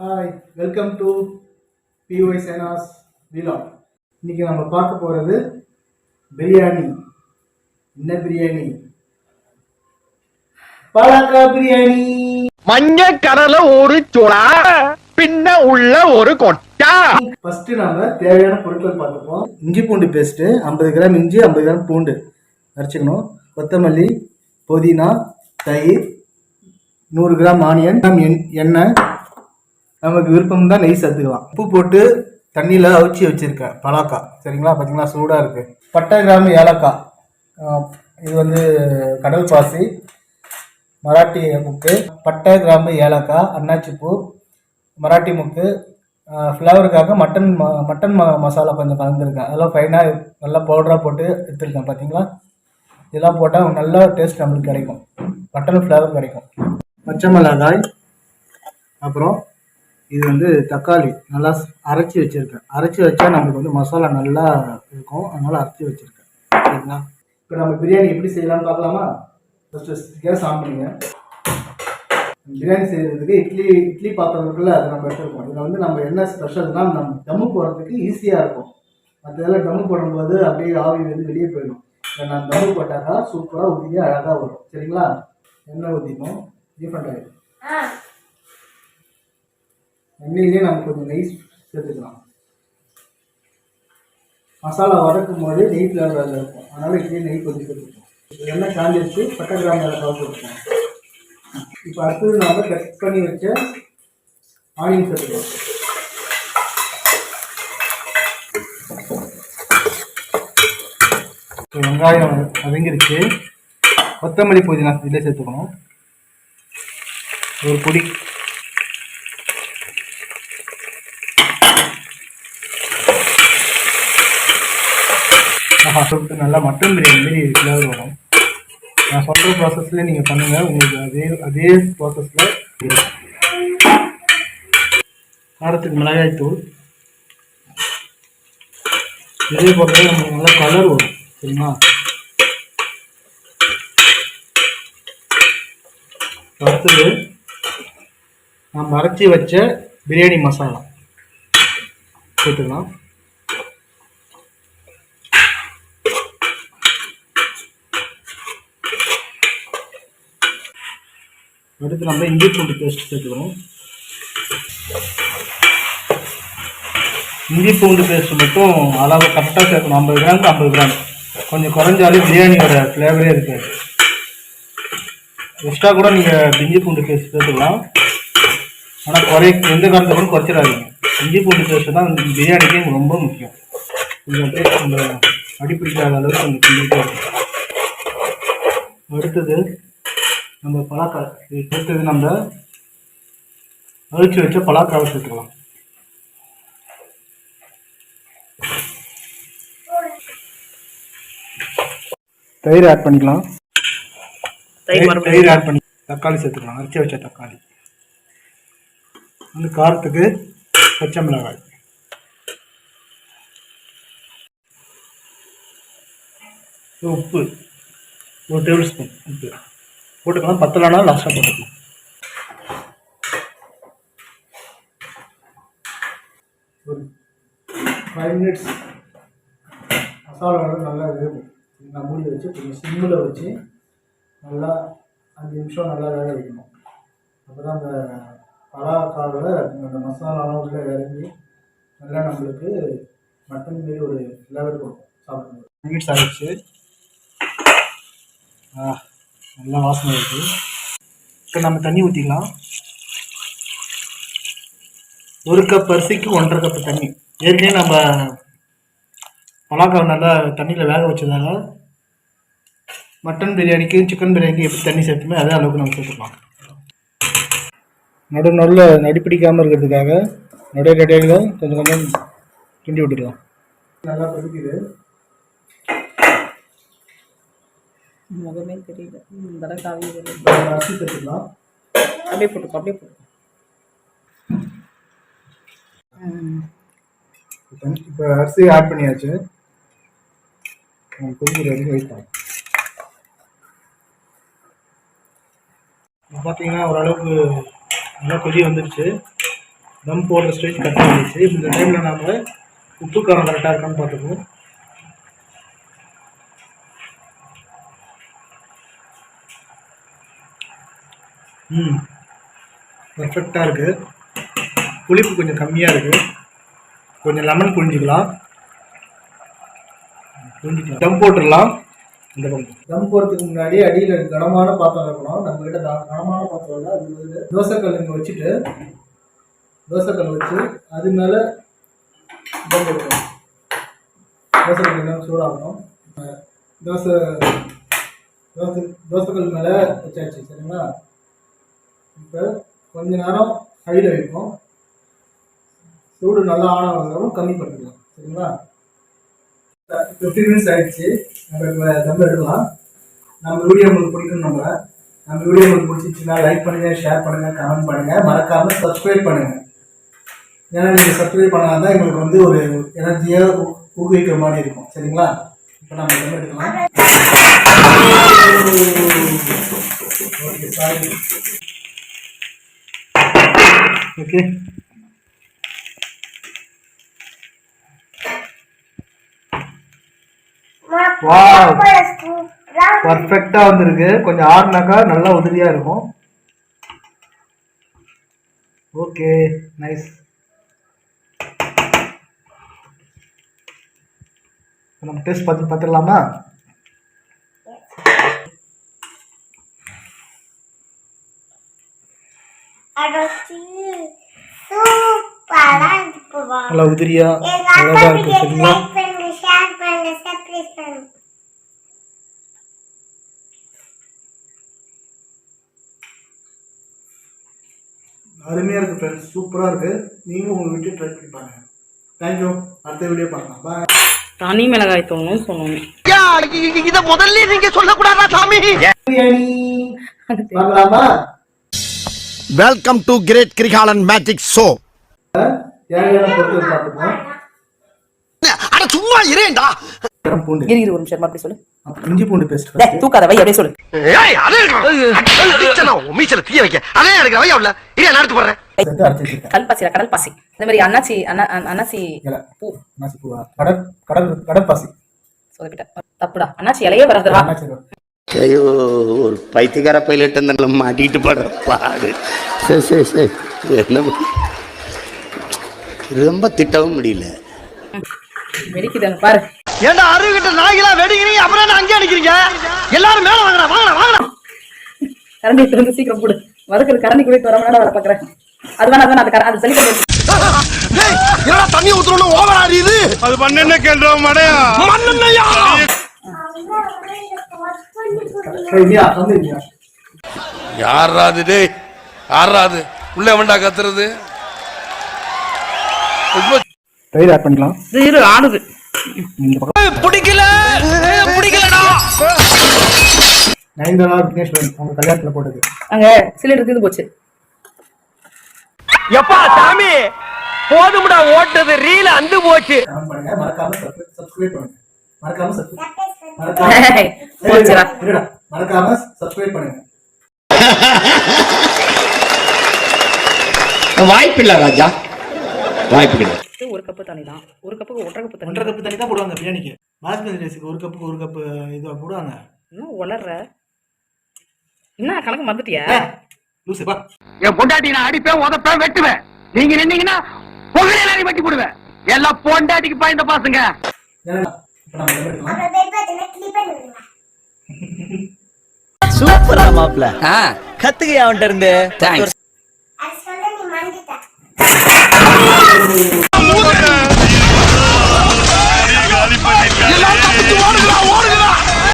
Hi welcome to பிஒய் சேனாஸ் vlog இன்னைக்கு நம்ம பார்க்க போகிறது பிரியாணி. என்ன பிரியாணி? பலாக்கா பிரியாணி. மஞ்ச கடல ஒரு சுறா பின்ன உள்ள ஒரு கொட்டா. ஃபர்ஸ்ட் நம்ம தேவையான பொருட்கள் பார்த்துப்போம் இஞ்சி பூண்டு பேஸ்ட்டு ஐம்பது கிராம் இஞ்சி ஐம்பது கிராம் பூண்டு அரைச்சிக்கணும். கொத்தமல்லி புதினா தயிர் நூறு கிராம் ஆனியன் எண்ணெய் நமக்கு விருப்பம் தான் நெய் சேர்த்துக்கலாம் உப்பு போட்டு தண்ணியில் அவிச்சி வச்சுருக்கேன் பலாக்கா. சரிங்களா? பார்த்தீங்களா சூடாக இருக்குது பட்டை கிராம் ஏலக்காய். இது வந்து கடல் பாசி மராட்டி முக்கு பட்டை கிராம்பு ஏலக்காய் அன்னாச்சி பூ மராட்டி முக்கு ஃப்ளவருக்காக மட்டன் ம மட்டன் ம மசாலா கொஞ்சம் கலந்துருக்கேன். அதெல்லாம் ஃபைனாக நல்லா பவுடராக போட்டு எடுத்துருக்கேன் பார்த்தீங்களா இதெல்லாம் போட்டால் நல்ல டேஸ்ட் நம்மளுக்கு கிடைக்கும். மட்டன் ஃப்ளேவர் கிடைக்கும். பச்சை மிளகாய் அப்புறம் இது வந்து தக்காளி நல்லா அரைச்சி வச்சுருக்கேன். அரைச்சி வச்சா நம்மளுக்கு வந்து மசாலா நல்லா இருக்கும். அதனால் அரைச்சி வச்சுருக்கேன். சரிங்களா? இப்போ நம்ம பிரியாணி எப்படி செய்யலாம்னு பார்க்கலாமா? ஃபஸ்ட்டு கேஸ் ஆன் பண்ணுங்க. பிரியாணி செய்கிறதுக்கு இட்லி இட்லி பாத்திரம் இருக்குல்ல அதை நம்ம எடுத்துருக்கோம். இதில் வந்து நம்ம என்ன ஸ்பெஷல்னா நம்ம தம்மு போடுறதுக்கு ஈஸியாக இருக்கும். மற்றதெல்லாம் டம்மு போடும்போது அப்படியே ஆவி வந்து வெளியே போயிடும். இல்லை நான் தம்மு போட்டாக்கா சூப்பராக ஊற்றி அழகாக வரும். சரிங்களா? எண்ணெய் ஊற்றிப்போம் டிஃப்ரெண்ட் ஆகிடும் எண்ணெயிலே நம்ம கொஞ்சம் நெய் சேர்த்துக்கலாம். மசாலா வதக்கும் போது நெய் ஃப்ளேவர் இருக்கும். அதனால் இதுலேயே நெய் கொஞ்சம் சேர்த்துக்கலாம். எண்ணெய் காஞ்சிருச்சு பட்டை கிராம் ஏலக்காய் போட்டுக்கலாம். இப்போ அடுத்தது நாம் கட் பண்ணி வச்ச ஆனியன் சேர்த்துக்கலாம். இப்போ வெங்காயம் வதங்கிருச்சு கொத்தமல்லி புதினா இதில் சேர்த்துக்கணும். ஒரு பொடி. ஆஹா சொல்லிட்டு நல்லா மட்டன் பிரியாணி மாரி ஃப்ளேவர் வரும். நான் சொல்கிற ப்ராசஸில் நீங்கள் பண்ணுங்கள் உங்களுக்கு அதே அதே ப்ராசஸில் காரத்துக்கு மிளகாய் தூள். இதே போலவே நமக்கு நல்லா கலர் வரும். சரிங்களா? அடுத்தது நம்ம அரைச்சி வச்ச பிரியாணி மசாலா. கொடுத்துக்கலாம் அடுத்து நம்ம இஞ்சி பூண்டு பேஸ்ட் சேர்த்துக்கணும். இஞ்சி பூண்டு பேஸ்ட் மட்டும் அளவு கரெக்டாக சேர்க்கணும். ஐம்பது கிராம் ஐம்பது கிராம் கொஞ்சம் குறைஞ்சாலே பிரியாணியோட ஃப்ளேவரே இருக்காது. எக்ஸ்ட்ரா கூட நீங்கள் இஞ்சி பூண்டு பேஸ்ட் சேர்த்துக்கலாம். ஆனால் குறை எந்த காலத்தை கூட குறைச்சிடாதீங்க. இஞ்சி பூண்டு பேஸ்ட் தான் பிரியாணிக்கு ரொம்ப முக்கியம். கொஞ்சம் அப்படியே நம்ம அடிப்பிடிக்காத அளவுக்கு கொஞ்சம் கிண்டிகிட்டே இருக்கும் அடுத்தது நம்ம பலாக்காய் இது சேர்த்தது நம்ம அழிச்சு வச்ச பலாக்காவை சேர்த்துக்கலாம். தயிர் ஆட் பண்ணிக்கலாம். தயிர் தயிர் ஆட் பண்ணி தக்காளி சேர்த்துக்கலாம். அரைச்சி வச்ச தக்காளி. வந்து காரத்துக்கு பச்சை மிளகாய். உப்பு ஒரு டேபிள் ஸ்பூன் உப்பு. போட்டுக்கலாம். பத்தலைனா லாஸ்ட்டாக போட்டுக்கலாம். ஒரு ஃபைவ் மினிட்ஸ் மசாலா வந்து நல்லா வேகும் நான் மூடி வச்சு கொஞ்சம் சிம்மில் வச்சு நல்லா அஞ்சு நிமிஷம் நல்லா வேக வைக்கணும். அப்போ தான் அந்த பலாக்காவில் அந்த மசாலாலாம் உள்ள இறங்கி நல்லா நம்மளுக்கு மட்டன் மாரி ஒரு ஃப்ளேவர் கொடுக்கும். சாப்பிடும்போது. மினிட்ஸ் ஆகிடுச்சு ஆ. நல்லா வாசனை இருக்குது இப்போ நம்ம தண்ணி ஊற்றிக்கலாம் ஒரு கப் அரிசிக்கு ஒன்றரை கப்பு தண்ணி. ஏற்கனவே நம்ம பலாக்காய் நல்லா தண்ணியில் வேக வச்சதால மட்டன் பிரியாணிக்கு சிக்கன் பிரியாணிக்கு எப்படி தண்ணி சேர்த்துமே அதே அளவுக்கு நம்ம சேர்த்துக்கலாம். நடு நடுவில் நடிப்பிடிக்காமல் இருக்கிறதுக்காக நடு நடையில் கொஞ்சம் கொஞ்சம் கிண்டி விட்டுக்கலாம் நல்லா கொதிக்குது. முகமே தெரியல. ம், வர காவி அப்படியே போட்டுக்கோ அப்படியே போட்டுக்கோ. இப்போ அரிசி ஆட் பண்ணியாச்சு. கொதிக்கிற வரைக்கும் வெயிட் பார்த்தீங்கன்னா ஓரளவுக்கு நல்லா கொதி வந்துருச்சு. தம் போடுற ஸ்டேஜ் கட் பண்ணிடுச்சு இந்த டைமில் நாம் உப்பு காரம் கரெக்டாக இருக்கான்னு பார்த்துக்குவோம். ம். பர்ஃபெக்டாக இருக்குது புளிப்பு கொஞ்சம் கம்மியாக இருக்குது கொஞ்சம் லெமன் புழிஞ்சிக்கலாம். புழிஞ்சிக்கலாம். தம் போட்டுடலாம். இந்த பக்கம். தம் போடுறதுக்கு முன்னாடி அடியில் கனமான பாத்திரம் இருக்கணும். நம்மக்கிட்ட த கனமான பாத்திரம் இல்லை. அது வந்து தோசைக்கல் இங்கே வச்சுட்டு தோசைக்கல் வச்சு அது மேலே தம் போட்டுக்கணும் தோசைக்கல் எல்லாம் சூடாகணும். தோசை தோசை தோசைக்கல் மேலே வச்சாச்சு. சரிங்களா? இப்போ கொஞ்ச நேரம் ஹையில் வைப்போம். சூடு நல்லா ஆனதுக்கப்புறம் கம்மி பண்ணிக்கலாம் சரிங்களா? ஃபிஃப்டின் மினிட்ஸ் ஆயிடுச்சு. நம்ம இப்போ தம் எடுக்கலாம். நம்ம வீடியோ உங்களுக்கு பிடிக்கும் நம்ம நம்ம வீடியோ உங்களுக்கு பிடிச்சிச்சுன்னா லைக் பண்ணுங்கள் ஷேர் பண்ணுங்க கமெண்ட் பண்ணுங்கள் மறக்காமல் சப்ஸ்கிரைப் பண்ணுங்கள் ஏன்னா நீங்கள் சப்ஸ்கிரைப் பண்ணாதான் தான் எங்களுக்கு வந்து ஒரு எனர்ஜியாக ஊக்குவிக்கிற மாதிரி இருக்கும். சரிங்களா? இப்போ நம்ம தம் எடுக்கலாம்? ஓகே சாரி ஓகே வாவ் பர்ஃபெக்டா வந்திருக்கு. கொஞ்சம் ஆறுனாக்கா நல்லா உதவியா இருக்கும். ஓகே நைஸ் நம்ம டேஸ்ட் பார்த்து பார்த்துடலாமா? சூப்பரா இருக்குவா நல்லா உதிரியா அழகா இருக்கு சரிங்களா லைக் பண்ணுங்க ஷேர் பண்ணுங்க சப்ஸ்கிரைப் பண்ணுங்க. அருமையா இருக்கு ஃப்ரெண்ட்ஸ் சூப்பரா இருக்கு. நீங்களும் உங்க வீட்டில் ட்ரை பண்ணி பாருங்க. தேங்க்யூ அடுத்த வீடியோ பார்க்கலாம். பாய் தனி மிளகாய் தூள்னு சொல்லணும் இத முதல்ல நீங்க சொல்லக்கூடாதா சாமி? Biryani. Welcome to great Kirikalan magic show அட சும்மா இரேண்டா கரம் பூண்டு இரு இரு ஒரு நிமிஷம் அப்படி சொல்லு. இஞ்சி பூண்டு பேஸ்ட் டேய் தூக்காத வை அப்படியே சொல்லு. ஏய் அதே இருக்கணும் மீச்சல தீய வைக்க. அதே போறேன். வச்சிருக்கேன். கடல் பாசி இந்த மாதிரி அண்ணாச்சி அண்ணா அண்ணா- அண்ணாச்சி கடல் கடல் தப்புடா. அண்ணாச்சி இலையே வரதுடா. ஐயோ ஒரு பைத்தியக்கார பைலட் இருந்தால மாட்டிட்டு படுற பாடு. சரி சரி சரி. என்ன ரொம்ப திட்டவும் முடியல. வெடிக்குதாங்க பாரு. ஏண்டா அருகிட்ட நாய்களா வெடிக்கிறீங்க? அப்புறம் என்ன அங்கே அடிக்கிறீங்க எல்லாரும் மேல வாங்கடா வாங்கடா வாங்கடா. கரண்டி திறந்து சீக்கிரம் போடு. வதக்குறது கரண்டி கூட வர வேணா வர பாக்குறேன். அது வேணா அது வேணா அது கர- அது சொல்லி என்னடா தண்ணி ஊத்துறோம்னு ஓவர் ஆடியுது அது மண்ணெண்ணெய் கேள்றோம் மடையா. மண்ணெண்ணெயா யாராது டேய்? யாராது உள்ள வேண்டா கத்துறது. ரொம்ப தயிர் ஆட் பண்ணிக்கலாம். இரு ஆடுது. இந்த பக்கம். பிடிக்கல. பிடிக்கலடா. நயன்தாரா விக்னேஸ்வரன் அவங்க கல்யாணத்துல போட்டது. அங்க சிலிண்டர் தீர்ந்து போச்சு. எப்பா சாமி? போதும்டா ஓட்டது ரீல அந்து போச்சு. கமெண்ட் பண்ணுங்க மறக்காம சப்ஸ்கிரைப் பண்ணுங்க. மறக்காம. மறக்காம மறக்காம சப்ஸ்கிரைப் பண்ணுங்க. வாய்ப்பில்லை ராஜா. வாய்ப்பு இது ஒரு கப்பு தண்ணி தான் ஒரு கப்புக்கு ஒன்றரை கப்பு தண்ணி. ஒன்றரை கப்பு தண்ணி தான் போடுவாங்க பிரியாணிக்கு. பாஸ்மதி ரைஸுக்கு ஒரு கப்புக்கு ஒரு கப்பு இது போடுவாங்க. இன்னும் உளர்ற. என்ன கணக்கு மறந்துட்டியா? லூசு பா என் பொண்டாட்டி நான் அடிப்பேன் உதப்பேன் வெட்டுவேன். நீங்க நின்னீங்கன்னா புகழ எல்லாரையும் வெட்டி போடுவேன். எல்லாம் பொண்டாட்டிக்கு பாய்ந்த பாசுங்க. இப்போ நம்ம எடுக்கலாம் சூப்பரா மாப்ள. கத்துக்க அவன்கிட்ட இருந்து? தேங்க்ஸ்